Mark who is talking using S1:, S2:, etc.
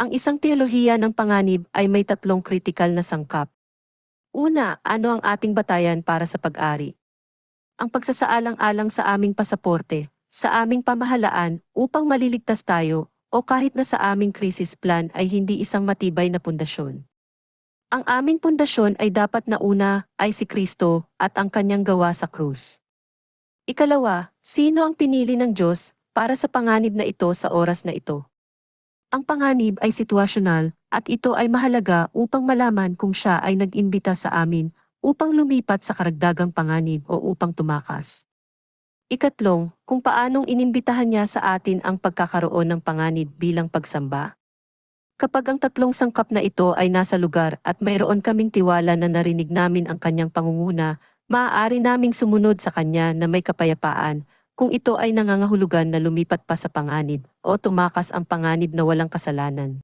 S1: Ang isang teolohiya ng panganib ay may tatlong kritikal na sangkap. Una, ano ang ating batayan para sa pag-ari? Ang pagsasaalang-alang sa aming pasaporte, sa aming pamahalaan upang maliligtas tayo o kahit na sa aming krisis plan ay hindi isang matibay na pundasyon. Ang aming pundasyon ay dapat na una ay si Kristo at ang kanyang gawa sa krus. Ikalawa, sino ang pinili ng Diyos para sa panganib na ito sa oras na ito? Ang panganib ay situasyonal at ito ay mahalaga upang malaman kung siya ay nag-imbita sa amin upang lumipat sa karagdagang panganib o upang tumakas. Ikatlong, kung paanong inimbitahan niya sa atin ang pagkakaroon ng panganib bilang pagsamba. Kapag ang tatlong sangkap na ito ay nasa lugar at mayroon kaming tiwala na narinig namin ang kanyang pangunguna, maaari naming sumunod sa kanya na may kapayapaan kung ito ay nangangahulugan na lumipat pa sa panganib o tumakas ang panganib na walang kasalanan.